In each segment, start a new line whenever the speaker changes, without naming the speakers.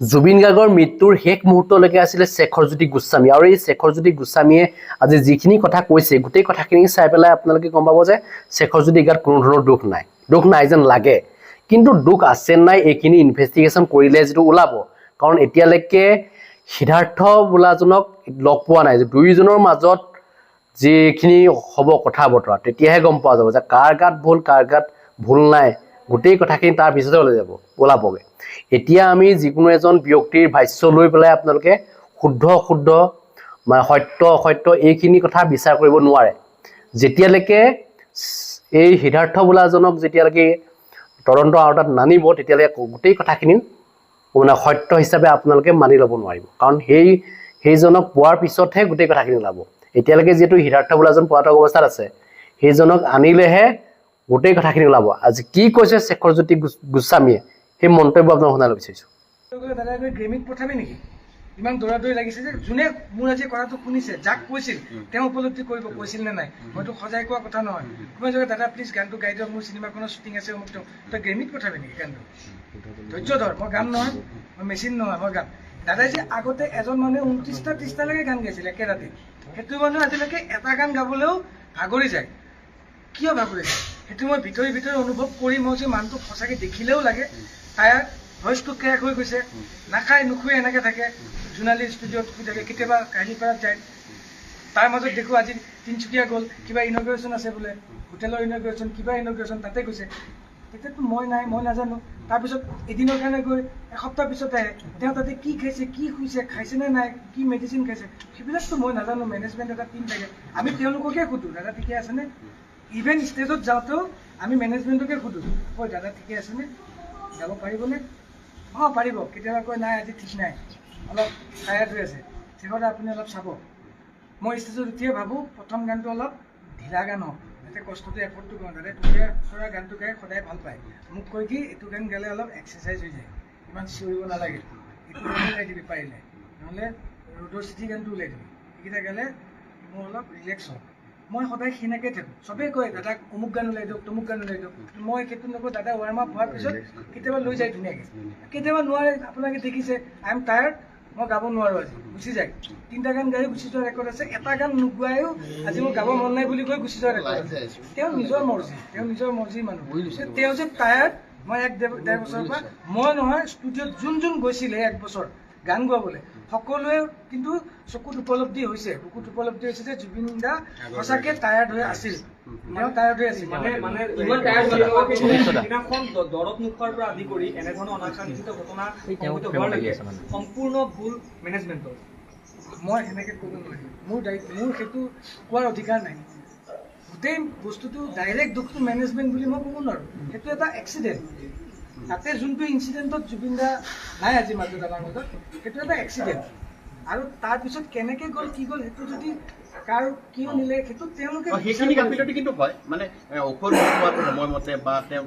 জুবিন গাৰ্গৰ মৃত্যুৰ শেষ মুহূৰ্তলৈকে আছিলে শেখৰজ্যোতি গোস্বামী। আৰু এই শেখৰজ্যোতি গোস্বামীয়ে আজি যিখিনি কথা কৈছে গোটেই কথাখিনি চাই পেলাই আপোনালোকে গম পাব যে শেখৰজ্যোতি গাত কোনো ধৰণৰ দুখ নাই। দুখ নাই যেন লাগে। কিন্তু দুখ আছে নাই এইখিনি ইনভেষ্টিগেশ্যন কৰিলে যিটো ওলাব। কাৰণ এতিয়ালৈকে সিদ্ধাৰ্থ বোলাজনক লগ পোৱা নাই। দুয়োজনৰ মাজত যিখিনি হ'ব কথা বতৰা তেতিয়াহে গম পোৱা যাব যে কাৰ গাত ভুল কাৰ গাত ভুল নাই। গোটেই কথাখিনি তাৰ পিছতে ওলাই যাব ওলাবগৈ। এতিয়া আমি যিকোনো এজন ব্যক্তিৰ ভাষ্য লৈ পেলাই আপোনালোকে শুদ্ধ অশুদ্ধ মানে সত্য অসত্য এইখিনি কথা বিচাৰ কৰিব নোৱাৰে। যেতিয়ালৈকে এই সিদ্ধাৰ্থ বোলাজনক যেতিয়ালৈকে তদন্ত আওতাত নানিব তেতিয়ালৈকে গোটেই কথাখিনি মানে সত্য হিচাপে আপোনালোকে মানি ল'ব নোৱাৰিব। কাৰণ সেই সেইজনক পোৱাৰ পিছতহে গোটেই কথাখিনি ওলাব। এতিয়ালৈকে যিহেতু সিদ্ধাৰ্থ বোলাজন পলাতক অৱস্থাত আছে সেইজনক আনিলেহে গোটেই কথাখিনি ওলাব। আজি কি কৈছে শেখৰজ্যোতি গোস্বামীয়ে সেই মন্তব্য আপোনাক শুনালৈ বিচাৰিছোঁ।
আগতে এজন মানুহে ঊনত্ৰিছটা ত্ৰিছটালৈকে গান গাইছিল একে ৰাতি সেইটো মানুহে আজিলৈকে এটা গান গাবলৈও ভাগৰি যায়। কিয় ভাগৰি যায়? সেইটো মই ভিতৰি ভিতৰি অনুভৱ কৰি মই যে মানুহটোক সঁচাকৈ দেখিলেও লাগে। তাইৰ ভইচটো ক্ৰেক হৈ গৈছে। নাখায় নুখুৱে এনেকৈ থাকে। জোনালী ষ্টুডিঅ'ত শুই থাকে কেতিয়াবা কাহিলীপাৰাত যায়। তাৰ মাজত দেখোঁ আজি তিনিচুকীয়া গ'ল কিবা ইনগ্ৰেশ্যন আছে বোলে। হোটেলৰ ইনগ্ৰেশ্যন কিবা ইনগ্ৰেশ্যন তাতে গৈছে। তেতিয়াতো মই নাই মই নাজানো। তাৰপিছত এদিনৰ কাৰণে গৈ এসপ্তাহ পিছত আহে। তেওঁ তাতে কি খাইছে কি শুইছে খাইছে নে নাই কি মেডিচিন খাইছে সেইবিলাকতো মই নাজানো মেনেজমেণ্ট এটা টিম থাকে। আমি তেওঁলোককে সোধোঁ দাদা ঠিকে আছেনে ইভেন ষ্টেজত যাওঁতেও আমি মেনেজমেণ্টকে সোধোঁ ঐ দাদা ঠিকে আছেনে যাব পাৰিবনে অঁ পাৰিব। কেতিয়াবা কয় নাই আজি ঠিক নাই। অলপ টায়াৰ্ড হৈ আছে। শেষতে আপুনি অলপ চাব। মই ষ্টেজত উঠিয়ে ভাবোঁ প্ৰথম গানটো অলপ ঢিলা গান হওক। যাতে কষ্টটো এফৰ্টটো কৰোঁ। তাতে টুকীয়া চৰা গানটো গাই সদায় ভাল পায়। মোক কয় কি এইটো গান গালে অলপ এক্সাৰচাইজ হৈ যায়। ইমান চিঞৰিব নালাগে। এইটো গান ওলাই দিবি পাৰিলে। নহ'লে ৰ'দৰ চিঠি গানটো ওলাই দিবি। এইকেইটা গালে মোৰ অলপ ৰিলেক্স হয় মই সদায় সেনেকৈ থাকোঁ। চবেই কয় দাদাক অমুক গান ওলাই দিয়ক তমুক গান ওলাই দিয়ক। মই সেইটো নকওঁ দাদা ৱাৰ্ম আপ হোৱাৰ পিছত কেতিয়াবা লৈ যায় ধুনীয়াকৈ। কেতিয়াবা নোৱাৰে আপোনালোকে দেখিছে আই এম টায়াৰ্ড মই গাব নোৱাৰোঁ আজি গুচি যায়। তিনিটা গান গাই গুচি যোৱা ৰেকৰ্ড আছে। এটা গান নোগোৱায়ো আজি মোৰ গাব মন নাই বুলি কৈ গুচি যোৱা ৰেকৰ্ড আছে। তেওঁ নিজৰ মৰ্জি তেওঁ নিজৰ মৰ্জিৰ মানুহ। তেওঁ যে টায়াৰ্ড মই এক ডেৰ বছৰৰ পৰা মই নহয় ষ্টুডিঅ'ত যোন যোন গৈছিলে এক বছৰ গান গোৱাবলৈ সকলোৱে কিন্তু চকুত উপলব্ধি হৈছে। চকুত উপলব্ধি হৈছে যে জুবিন দা সঁচাকে টায়াৰ্ড হৈ আছিল। তেওঁ টায়াৰ্ড হৈ আছিল।
মানে মানে ইমান টায়াৰ দিনাখন দৰৱ নোখোৱাৰ পৰা আদি কৰি এনেধৰণৰ অনাকাংক্ষিত ঘটনা সম্পূৰ্ণ ভুল মেনেজমেণ্টৰ
মই সেনেকে ক'ব নোৱাৰিম। মোৰ দায়িত্ব মোৰ সেইটো কোৱাৰ অধিকাৰ নাই। গোটেই বস্তুটো ডাইৰেক্ট দুখটো মেনেজমেণ্ট বুলি মই ক'ব নোৱাৰোঁ। সেইটো এটা এক্সিডেণ্ট তাতে যোনটো ইনচিডেণ্টত জুবিন দা নাই আজি মাজত আমাৰ মাজত সেইটো এটা এক্সিডেণ্ট আৰু তাৰপিছত কেনেকে গ'ল কি গ'ল সেইটো যদি কাৰ কিয় নিলে সেইটো তেওঁলোকে
অ, সেইখিনি গাফিলতি কিন্তু হয়। মানে এ, ঔষধ নোখোৱাটো সময়মতে বা তেওঁ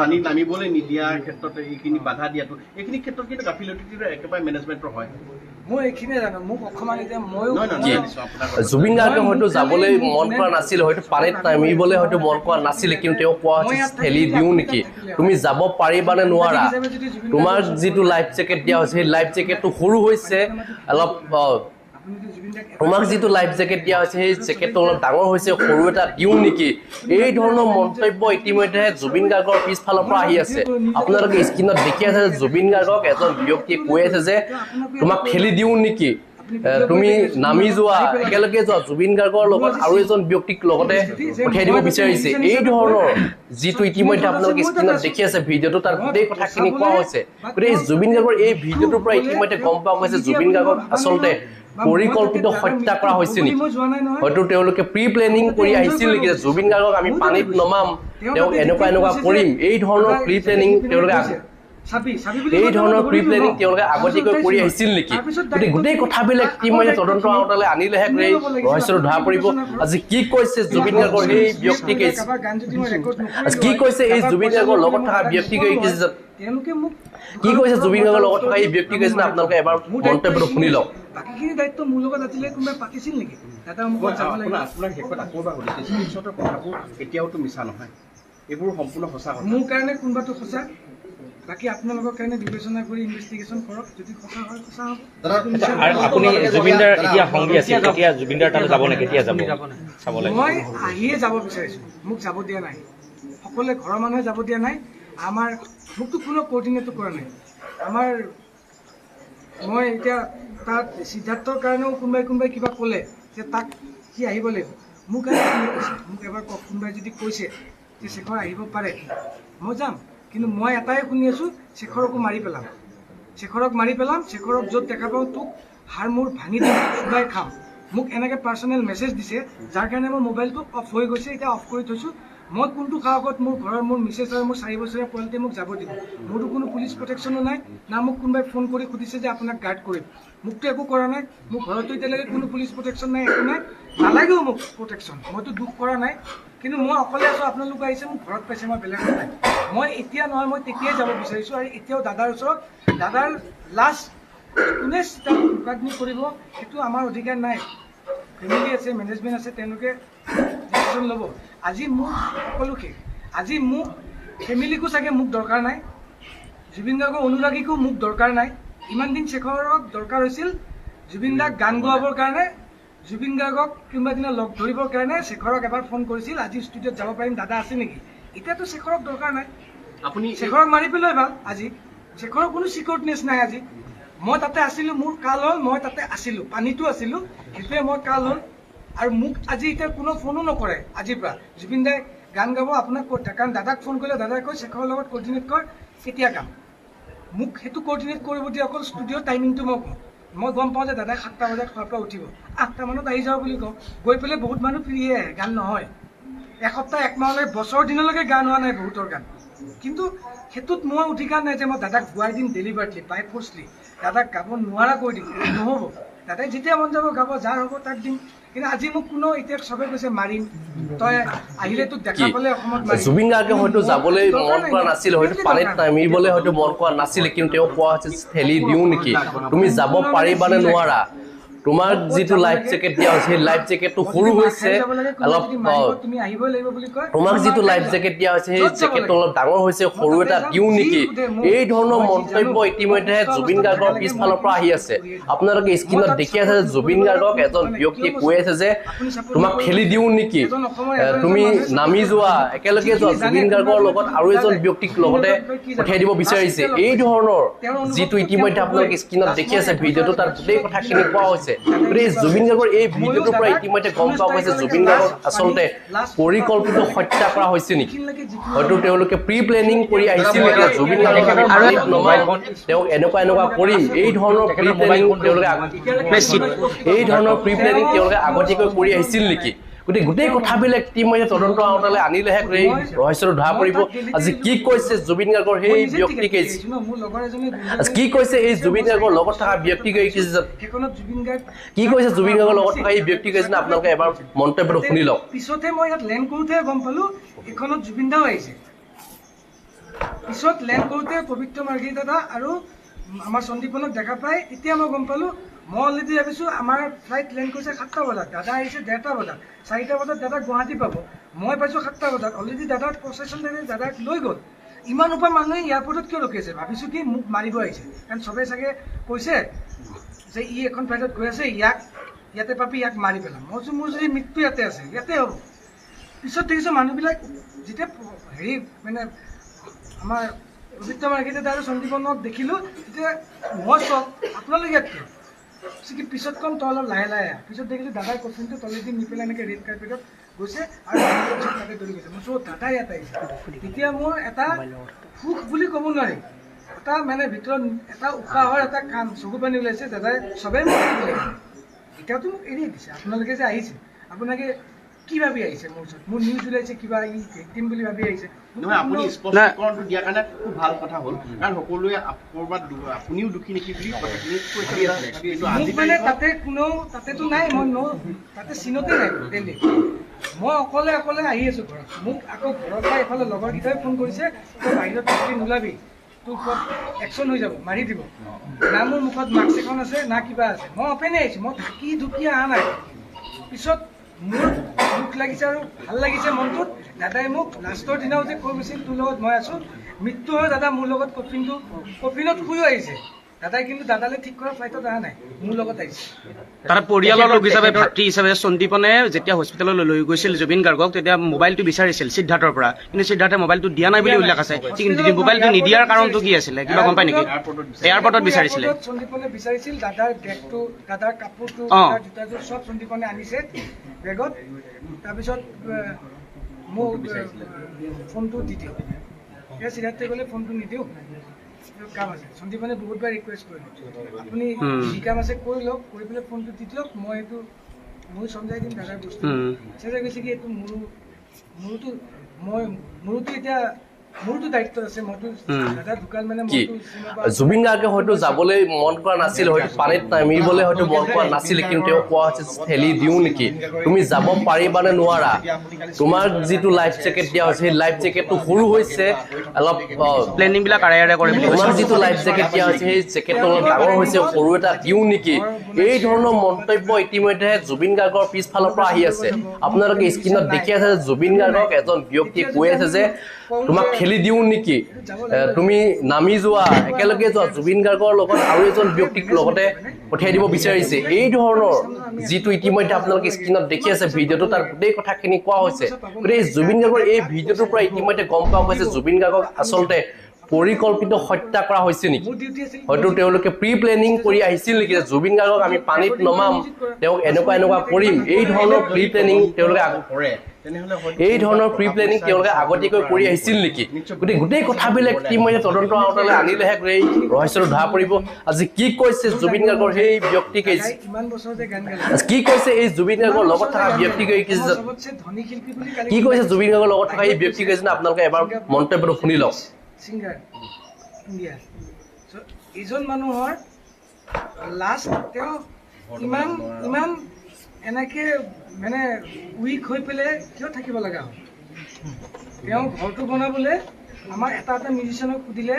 পানী নামিবলৈ নিদিয়াৰ ক্ষেত্ৰত এইখিনি বাধা দিয়াটো এইখিনি ক্ষেত্ৰত কিন্তু গাফিলতিটো একেবাৰে মেনেজমেণ্টৰ হয়।
মই এইখিনিয়ে জানো। মোক অকণমান এতিয়া ময়ো
নহয় নহয়
কি?
মই জানিছোঁ আপোনাৰ কথা।
জুবিন গাৰ্গে হয়তো যাবলৈ মন কৰা নাছিল হয়তো পানীত নামিবলৈ হয়তো মন কৰা নাছিলে কিন্তু তেওঁ কোৱা হৈছে ঠেলি দিওঁ নেকি? তুমি যাব পাৰিবা নে নোৱাৰা? তোমাক যিটো লাইফ জেকেট দিয়া হৈছে সেই লাইফ জেকেটটো সৰু হৈছে। অলপ তোমাক যিটো লাইফ জেকেট দিয়া হৈছে সেই জেকেটটো অলপ ডাঙৰ হৈছে সৰু এটা দিওঁ নেকি? এই ধৰণৰ মন্তব্য ইতিমধ্যে জুবিন গাৰ্গৰ পিছফালৰ পৰা আহি আছে। আপোনালোকে স্ক্ৰীণত দেখি আছে যে জুবিন গাৰ্গক এজন ব্যক্তিয়ে কৈ আছে যে তোমাক ঠেলি দিওঁ নেকি? তুমি নামি যোৱা একেলগে যোৱা জুবিন গাৰ্গৰ লগত আৰু এজন ব্যক্তিক লগতে পঠিয়াই দিব বিচাৰিছে। এই ধৰণৰ যিটো ইতিমধ্যে আপোনালোকে স্ক্ৰীণত দেখি আছে ভিডিঅ'টো তাত গোটেই কথাখিনি কোৱা হৈছে। গতিকে জুবিন গাৰ্গৰ এই ভিডিঅ'টোৰ পৰা ইতিমধ্যে গম পোৱা গৈছে জুবিন গাৰ্গক আচলতে পৰিকল্পিত হত্যা কৰা হৈছে নেকি?
মই
হয়তো তেওঁলোকে প্ৰি প্লেনিং কৰি আহিছিল নেকি যে জুবিন গাৰ্গক আমি পানীত নমাম তেওঁক এনেকুৱা এনেকুৱা কৰিম। এই ধৰণৰ প্ৰি প্লেনিং তেওঁলোকে এই
কৈ
ধৰণৰ
মই
প্ৰি প্লেনিং। তেওঁলোকে আগতীয়াকৈ কৰি আহিছিল নেকি? গতিকে গোটেই কথাবিলাক ইতিমধ্যে তদন্ত আওতালৈ আনিলেহে এই ৰহস্যটো ধৰা পৰিব? আজি কি কৈছে জুবিন গাৰ্গৰ সেই
মই নকৰিলো
আজি কি কৈছে এই জুবিন গাৰ্গৰ লগত
মই
থকা
মোক
কি কৈছে জুবিন গাৰ্গৰ লগত থকা এই ব্যক্তিগৰাকী আপোনালোকে এবাৰ মন্তব্যটো শুনি লওক।
বাকীখিনি দায়িত্ব মোৰ লগত আছিলে কোনোবাই পাতিছিল নেকি? দাদা মোক লাগিব
আপোনাক শেষত আকৌ এবাৰ সুধিছোঁ। স্ক্ৰীনশ্বটৰ কথাবোৰ কেতিয়াওতো মিছা নহয়। এইবোৰ সম্পূৰ্ণ সঁচা কথা।
মোৰ কাৰণে কোনোবাটো সঁচা? বাকী আপোনালোকৰ কাৰণে বিবেচনা কৰি ইনভেষ্টিগেশ্যন কৰক। যদি সঁচা হয় সঁচা হ'ব।
আপুনি জুবিনদাৰ এতিয়া সংগী আছিল এতিয়া জুবিনদাৰ তালৈ যাব নে? কেতিয়া যাব? চাবলৈ।
মই আহিয়ে যাব বিচাৰিছোঁ। মোক যাব দিয়া নাই। সকলোৱে ঘৰৰ মানুহে যাব দিয়া নাই। আমাৰ মোকতো কোনো কৰ্ডিনেটো কৰা নাই। আমাৰ মই এতিয়া তাত সিদ্ধাৰ্থৰ কাৰণেও কোনোবাই কোনোবাই কিবা ক'লে যে তাক সি আহিব লাগিব। মোক মোক এবাৰ কওক, কোনোবাই যদি কৈছে যে শেখৰ আহিব পাৰে, মই যাম। কিন্তু মই এটাই শুনি আছোঁ, শেখৰকো মাৰি পেলাম। শেখৰক মাৰি পেলাম, শেখৰক য'ত দেখা পাওঁ তোক হাৰ মূৰ ভাঙি দিম, চুবাই খাম। মোক এনেকৈ পাৰ্চনেল মেছেজ দিছে, যাৰ কাৰণে মোৰ মোবাইলটো অফ হৈ গৈছে, এতিয়া অফ কৰি থৈছোঁ। মই কোনটো সাহসত মোৰ ঘৰৰ মোৰ মিছেছ আৰু মোৰ চাৰি বছৰীয়া পোৱালিটোৱে মোক যাব দিব। মোৰতো কোনো পুলিচ প্ৰটেকশ্যনো নাই। না মোক কোনোবাই ফোন কৰি সুধিছে যে আপোনাক গাৰ্ড কৰিম। মোকতো একো কৰা নাই। মোৰ ঘৰতো এতিয়ালৈকে কোনো পুলিচ প্ৰটেকশ্যন নাই একো নাই। নালাগেও মোক প্ৰটেকশ্যন মইতো দুখ কৰা নাই। কিন্তু মই অকলে আছোঁ আপোনালোক আহিছে মোক ঘৰত পাইছে মই বেলেগত নাই। মই এতিয়া নহয় মই তেতিয়াই যাব বিচাৰিছোঁ আৰু এতিয়াও দাদাৰ ওচৰত। দাদাৰ লাষ্ট কোনে মোকাগ্নি কৰিব সেইটো আমাৰ অধিকাৰ নাই। ফেমিলি আছে মেনেজমেণ্ট আছে তেওঁলোকে ডিচিশ্যন ল'ব। আজি মোক সকলো শেষ আজি মোক ফেমিলিকো চাগে মোক দৰকাৰ নাই জুবিন গাৰ্গৰ অনুৰাগীকো মোক দৰকাৰ নাই। ইমান দিন শেখৰক দৰকাৰ হৈছিল জুবিন দাক গান গোৱাবৰ কাৰণে জুবিন গাৰ্গক কোনোবা দিনা লগ ধৰিবৰ কাৰণে শেখৰক এবাৰ ফোন কৰিছিল আজি ষ্টুডিঅ'ত যাব পাৰিম দাদা আছে নেকি? এতিয়াতো শেখৰক দৰকাৰ নাই।
আপুনি
শেখৰক মাৰি পেলোৱাই ভাল আজি। শেখৰৰ কোনো চিকিউৰিটনেছ নাই আজি। মই তাতে আছিলোঁ মোৰ কাল হ'ল মই তাতে আছিলোঁ পানীতো আছিলোঁ সেইটোৱে মই কাল হ'ল। আৰু মোক আজি এতিয়া কোনো ফোনো নকৰে। আজিৰ পৰা জুবিন দাই গান গাব আপোনাক থাকে? কাৰণ দাদাক ফোন কৰিলে দাদাই কয় শেখৰৰ লগত কৰ্ডিনেট কৰ কেতিয়া গাম? মোক সেইটো কৰ্ডিনেট কৰিব দিয়ে অকল ষ্টুডিঅ'ৰ টাইমিংটো মই কওঁ মই গম পাওঁ যে দাদাই সাতটা বজাত খোৱাৰ পৰা উঠিব। আঠটা মানত আহি যাওঁ বুলি কওঁ। গৈ পেলাই বহুত মানুহ ফ্ৰীয়ে গান নহয়। এসপ্তাহ একমাহলৈ বছৰ দিনলৈকে গান হোৱা নাই বহুতৰ গান। কিন্তু সেইটোত মোৰ অধিকাৰ নাই যে মই দাদাক গুৱাই দিম ডেলিভাৰলি বাই ফৰ্চলি দাদাক গাব নোৱাৰা কৰি দিম। নহ'ব। দাদাই যেতিয়া মন যাব গাব যাৰ হ'ব তাক দিম। কিন্তু আজি মোক কোনো এতিয়া চবে কৈছে মাৰিম তই আহিলে তোক দেখা? পালে অসমত
জুবিন গাৰ্গে হয়তো যাবলৈ মন। কৰা নাছিলে হয়তো পানীত। নামিবলৈ হয়তো মন কৰা নাছিলে কিন্তু তেওঁ কোৱা হৈছে ঠেলি দিওঁ নেকি তুমি যাব পাৰিবা নে নোৱাৰা তোমাক যিটো লাইফ জেকেট দিয়া হৈছে সেই লাইফ জেকেটটো সৰু হৈছে অলপ তোমাক যিটো লাইফ জেকেট দিয়া হৈছে সেই জেকেটটো অলপ ডাঙৰ হৈছে সৰু এটা দিওঁ নেকি এই ধৰণৰ মন্তব্য ইতিমধ্যে জুবিন গাৰ্গৰ পিছফালৰ পৰা আহি আছে। আপোনালোকে স্ক্ৰীণত দেখি আছে যে জুবিন গাৰ্গক এজন ব্যক্তিয়ে কৈ আছে যে তোমাক ঠেলি দিওঁ নেকি? তুমি নামি যোৱা একেলগে যোৱা। জুবিন গাৰ্গৰ লগত আৰু এজন ব্যক্তিক লগতে পঠিয়াই দিব বিচাৰিছে। এই ধৰণৰ যিটো ইতিমধ্যে আপোনালোকে স্ক্ৰীণত দেখি আছে ভিডিঅ'টো তাত গোটেই কথাখিনি কোৱা হৈছে গতিকে জুবিন গাৰ্গৰ এই ভিডিঅ'টোৰ পৰা ইতিমধ্যে গম পোৱা গৈছে জুবিন গাৰ্গক আচলতে পৰিকল্পিত হত্যা কৰা হৈছে নেকি? হয়তো তেওঁলোকে প্ৰি প্লেনিং কৰি আহিছিল জুবিন গাৰ্গক তেওঁক এনেকুৱা এনেকুৱা কৰিম। এই ধৰণৰ প্ৰি প্লেনিং তেওঁলোকে এই ধৰণৰ প্ৰি প্লেনিং তেওঁলোকে আগতীয়াকৈ কৰি আহিছিল নেকি? গতিকে গোটেই কথাবিলাক ইতিমধ্যে তদন্ত আওতালৈ আনিলেহে এই ৰহস্যটো ধৰা পৰিব। আজি কি কৈছে জুবিন গাৰ্গৰ সেই ব্যক্তিকেই আজি কি কৈছে এই জুবিন গাৰ্গৰ লগত থকা ব্যক্তিকেইজন
জুবিন
কি কৈছে জুবিন গাৰ্গৰ লগত থকা এই ব্যক্তিকেইজনে আপোনালোকে এবাৰ মন্তব্যটো শুনি লওক।
পিছতহে মই ইয়াত লেণ্ড কৰোঁতে গম পালো এইখনত জুবিন দাও আহিছে। পিছত লেণ্ড কৰোঁতে পবিত্ৰ মাৰ্ঘী দাদা আৰু আমাৰ সন্দীপনক দেখা পাই এতিয়া মই গম পালো মই অলৰেডি ভাবিছোঁ আমাৰ ফ্লাইট লেণ্ড কৰিছে সাতটা বজাত দাদা আহিছে ডেৰটা বজাত চাৰিটা বজাত দাদা গুৱাহাটী পাব। মই পাইছোঁ সাতটা বজাত অলৰেডি দাদাৰ প্ৰচেছন দাদাক লৈ গ'ল। ইমান সোপা মানুহে এয়াৰপৰ্টত কিয় ৰখি আছে? ভাবিছোঁ কি মোক মাৰিব আহিছে। কাৰণ চবেই চাগে কৈছে যে ই এখন ফ্লাইটত গৈ আছে ইয়াক ইয়াতে পাবি ইয়াক মাৰি পেলাম। মই কৈছোঁ মোৰ যদি মৃত্যু ইয়াতে আছে ইয়াতে হ'ব। পিছত দেখিছোঁ মানুহবিলাক যেতিয়া হেৰি মানে আমাৰ পবিত্ৰ মাৰ্কেটত আৰু সন্দীপনক দেখিলোঁ তেতিয়া মই চব আপোনালোক ইয়াত কিয়? কি পিছত কম তই অলপ লাহে লাহে পিছত দেখিছোঁ দাদাৰ কোচিংটো তলেদি নি পেলাই এনেকৈ ৰেড কাৰ্পেটত গৈছে আৰু তাতে দৌৰি গৈছে। মই চব দাদা ইয়াত আহিছে। তেতিয়া মোৰ এটা সুখ বুলি ক'ব নোৱাৰি। এটা মানে ভিতৰত এটা উশাহৰ এটা কাম চকু পানী ওলাইছে দাদাই চবেই মোক। এতিয়াতো মোক এৰি দিছে। আপোনালোকে যে আহিছে আপোনালোকে কি ভাবি আহিছে মোৰ ওচৰত? মোৰ নিউজ ওলাইছে কিবা ই ভিক্টিম বুলি ভাবি আহিছে
নহয় আপুনি স্পষ্টীকৰণটো দিয়াৰ কাৰণে খুব ভাল কথা হ'ল। কাৰণ সকলোৱে ক'ৰবাত আপুনিও দুখী নেকি বুলি
মানে তাতে কোনেও তাতেতো নাই মই ন তাতে চিনতে নাই দিল্লী মই অকলে অকলে আহি আছোঁ ঘৰত। মোক আকৌ ঘৰৰ পৰা এইফালে লগৰকেইটাই ফোন কৰিছে তই বাহিৰত থাকি নোলাবি। তোৰ ওপৰত একশ্যন হৈ যাব মাৰি দিব। না মোৰ মুখত মাস্ক এখন আছে না কিবা আছে। মই অপেনে আহিছোঁ মই ঢাকি ঢুকি অহা নাই। পিছত মোৰ দুখ লাগিছে আৰু ভাল লাগিছে মনটোত। দাদাই মোক লাষ্টৰ দিনাও যে কৈ গৈছিল তোৰ লগত মই আছোঁ মৃত্যু হয় দাদা মোৰ লগত কফিনটো কফিনত শুইও আহিছে। দাদাই কিন্তু দাদালে ঠিক কৰা ফ্লাইটত অহা নাই মোৰ লগত আহিছে।
তাৰ পৰিয়ালৰ লোক হিচাপে ভাতৃ হিচাপে সন্দীপনে যেতিয়া হস্পিটেললৈ লৈ গৈছিল জুবিন গাৰ্গক তেতিয়া মোবাইলটো বিচাৰিছিল সিদ্ধাৰ্থৰ পৰা। কিন্তু সিদ্ধাৰ্থে মোবাইলটো দিয়া নাই বুলি উল্লেখ আছে। কিন্তু মোবাইলটো নিদিয়াৰ কাৰণটো কি আছিলে? কিবা গম পাই নেকি? এয়াৰপৰ্টত বিচাৰিছিলে।
সন্দীপনে বিচাৰিছিল দাদাৰ বেগটো দাদাৰ কাপোৰটো জোতাযোৰ চব সন্দীপনে আনিছে বেগত তাৰপিছত মোক ফোনটো দি দিয়ক। এতিয়া সিদ্ধাৰ্থে ক'লে ফোনটো নিদিওঁ। কাম আছে। সন্দীপনে বহুতবাৰ ৰিকুৱেষ্ট কৰিলে। আপুনি যি কাম আছে কৰি লওক কৰি পেলাই ফোনটো দি দিয়ক মই এইটো মই চমজাই দিম দাদাৰ বস্তু। চেষ্টা কৈছে কি এইটো মোৰো মোৰোতো মই মোৰোতো এতিয়া মোৰোতো দায়িত্ব আছে মইতো
উম।
দাদা ঢুকাল মানে
কি?
মইতো চিনেমা পৰা-
জুবিন গাৰ্গে হয়তো যাবলৈ মন কৰা নাছিল হয়তো পানীত নামিবলৈ হয়তো মন কৰা নাছিল কিন্তু তেওঁ কোৱা হৈছে ঠেলি দিওঁ নেকি? তুমি যাব পাৰিবা নে নোৱাৰা? তোমাৰ যিটো লাইফ জেকেট দিয়া হৈছে সেই লাইফ জেকেটটো সৰু হৈছে অলপ অ,
প্লেনিং বিলাক আৰে আৰে কৰে
তোমাৰ যিটো লাইফ জেকেট দিয়া হৈছে সেই জেকেটটো অলপ ডাঙৰ হৈছে সৰু এটা দিওঁ নেকি? এই ধৰণৰ মন্তব্য ইতিমধ্যে জুবিন গাৰ্গৰ পিছফালৰ পৰা আহি আছে। আপোনালোকে স্ক্ৰীণত দেখি আছে যে জুবিন গাৰ্গক এজন ব্যক্তিয়ে কৈ আছে যে তোমাক খেলি দিওঁ নেকি? তুমি নামি যোৱা একেলগে যোৱা জুবিন গাৰ্গৰ লগত আৰু এজন ব্যক্তিক লগতে পঠিয়াই দিব বিচাৰিছে। এই ধৰণৰ যিটো ইতিমধ্যে আপোনালোকে স্ক্ৰীণত দেখি আছে ভিডিঅ'টো তাৰ গোটেই কথাখিনি কোৱা হৈছে। গতিকে জুবিন গাৰ্গৰ এই ভিডিঅ'টোৰ পৰা ইতিমধ্যে গম পোৱা গৈছে জুবিন গাৰ্গক আচলতে পৰিকল্পিত হত্যা কৰা হৈছে নেকি? হয়তো তেওঁলোকে প্ৰি প্লেনিং কৰি আহিছিল নেকি? যে জুবিন গাৰ্গক আমি পানীত নমাম তেওঁক এনেকুৱা এনেকুৱা কৰিম। এই ধৰণৰ প্ৰি প্লেনিং তেওঁলোকে
কৰে।
এই ধৰণৰ প্ৰি প্লেনিং তেওঁলোকে আগতীয়াকৈ কৰি আহিছিল নেকি? গতিকে গোটেই কথাবিলাক ইতিমধ্যে তদন্ত আওতালৈ আনিলেহে এই ৰহস্যটো ধৰা পৰিব। আজি কি কৈছে জুবিন গাৰ্গৰ সেই ব্যক্তিকেই কি কৈছে এই জুবিন গাৰ্গৰ লগত থকা ব্যক্তিকেই
অসমৰ চবতছে ধনী শিল্পী বুলি কালি
কি কৈছে জুবিন গাৰ্গৰ লগত থকা এই ব্যক্তিকেইজনে আপোনালোকে এবাৰ মন্তব্যটো শুনি লওক।
ছিংগাৰ ইণ্ডিয়া চ' এইজন মানুহৰ লাষ্ট তেওঁ ইমান ইমান এনেকে মানে উইক হৈ পেলাই কিয় থাকিব লগা হ'ল? তেওঁ ঘৰটো বনাবলৈ আমাৰ এটা এটা মিউজিচিয়ানক সুধিলে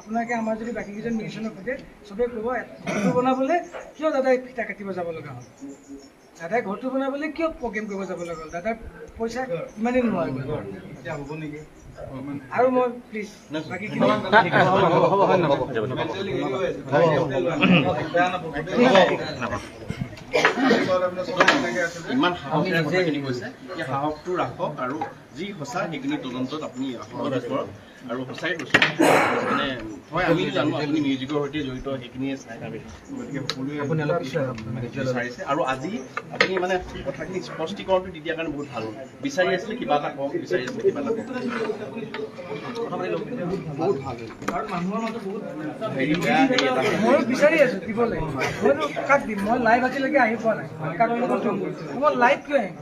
আপোনালোকে আমাৰ যদি বাকীকেইজন মিউজিচিয়ানক সোধে চবেই ক'ব ঘৰটো বনাবলৈ কিয় দাদাই ফিতা কাটিব যাব লগা হ'ল? দাদাই ঘৰটো বনাবলৈ কিয় প্ৰগ্ৰেম কৰিব যাব লগা হ'ল? দাদাৰ পইচা ইমানেই নোহোৱা হৈ গ'ল। আৰু মই প্লিজ
ইমান কথাখিনি কৈছে এই সাহসটো ৰাখক আৰু যি সঁচা সেইখিনি তদন্তত আপুনি আৰু সঁচাই কৈছোঁ মানে আমি জানো আপুনি মিউজিকৰ সৈতে জড়িত সেইখিনিয়ে চাই গতিকে সকলোৱে আপোনালোক বিচাৰিছে আৰু আজি আপুনি মানে কথাখিনি স্পষ্টীকৰণটো দি দিয়াৰ কাৰণে বহুত ভাল। হ'ল বিচাৰি আছিলে কিবা এটা কওক বিচাৰি আছিলে কিবা এটা কওক।
কাৰণ মানুহৰ মাজত বহুত
হেৰি বেয়া হেৰি এটা
মই বিচাৰি আছো দিবলৈ মইতো কাক দিম মই লাইভ আজিলৈকে আহি পোৱা নাই। মই লাইভ কিয় আহিম?